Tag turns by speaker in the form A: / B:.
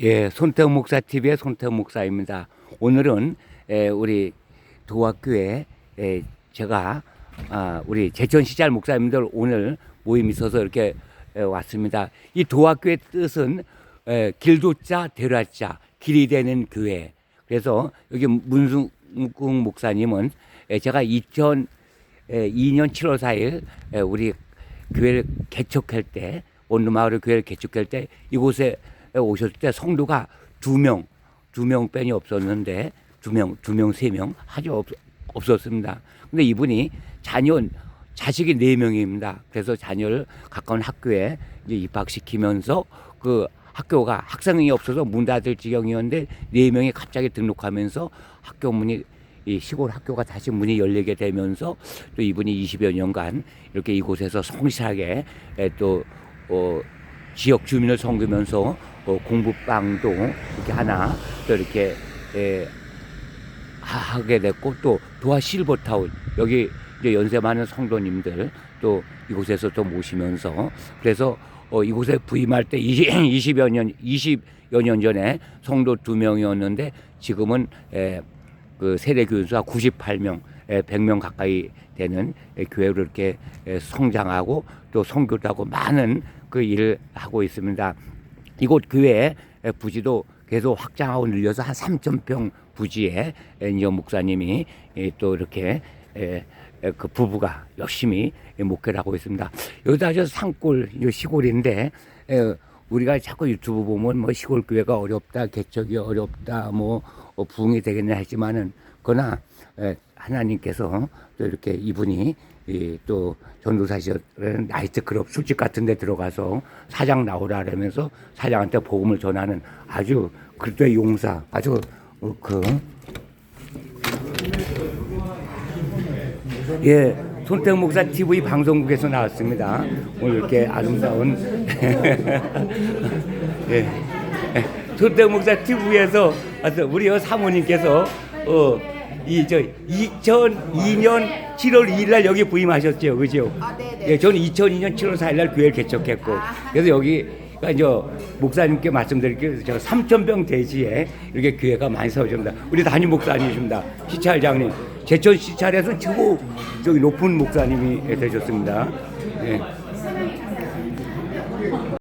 A: 예, 손태우 목사 TV의 손태우 목사입니다. 오늘은 에, 우리 도학교에 에, 제가 아, 우리 제천 시잘 목사님들 오늘 모임 있어서 이렇게 에, 왔습니다. 이 도학교의 뜻은 에, 길도자 대라자 길이 되는 교회. 그래서 여기 문승국 목사님은 에, 제가 2002년 7월 4일 에, 우리 교회를 개척할 때 원루마을을 교회를 개척할 때 이곳에 오셨을 때 성도가 두 명, 두 명 뺀이 없었는데 두 명, 두 명, 세 명 아주 없, 없었습니다. 근데 이분이 자녀, 자식이 네 명입니다. 그래서 자녀를 가까운 학교에 이제 입학시키면서 그 학교가 학생이 없어서 문 닫을 지경이었는데 네 명이 갑자기 등록하면서 학교 문이 이 시골 학교가 다시 문이 열리게 되면서 또 이분이 20여 년간 이렇게 이곳에서 성실하게 에, 또 어, 지역 주민을 섬기면서 어, 공부방도 이렇게 하나 또 이렇게 에, 하- 하게 됐고 또 도화 실버타운 여기 이제 연세 많은 성도님들 또 이곳에서 또 모시면서 그래서 어, 이곳에 부임할 때 20, 20 여 년 20여 년 전에 성도 두 명이었는데 지금은 에, 그 세대 교인수가 98명, 에, 100명 가까이 되는 에, 교회로 이렇게 에, 성장하고 또 선교도 하고 많은 그 일을 하고 있습니다. 이곳 교회 의 부지도 계속 확장하고 늘려서 한 3천 평 부지에 이제 목사님이 예, 또 이렇게 그 부부가 열심히 목회를 하고 있습니다. 여기도 아주 산골 이 시골인데 에, 우리가 자꾸 유튜브 보면 뭐 시골 교회가 어렵다, 개척이 어렵다, 뭐 어, 부흥이 되겠냐 하지만은 그러나 에, 하나님께서 또 이렇게 이분이 이, 또 전도사실은 나이트 클럽 술집 같은 데 들어가서 사장 나오라 그러면서 사장한테 복음을 전하는 아주 그리스도의 용사 아주 어, 그 예, 손태웅 목사 TV 방송국에서 나왔습니다. 오늘 이렇게 아름다운 예, 예, 손태웅 목사 TV에서 우리 여 사모님께서 어, 이 저 2002년 7월 2일 날 여기 부임하셨죠, 그죠?
B: 아, 네 네.
A: 예, 저는 2002년 7월 4일 날 교회를 개척했고,
B: 아.
A: 그래서 여기 그러니까 이제 목사님께 말씀드릴게요. 제가 3천병 대지에 이렇게 교회가 많이 세워집니다. 우리 담임 목사님이십니다. 시찰장님. 제천 시찰에서 최고 저기 높은 목사님이 되셨습니다. 예.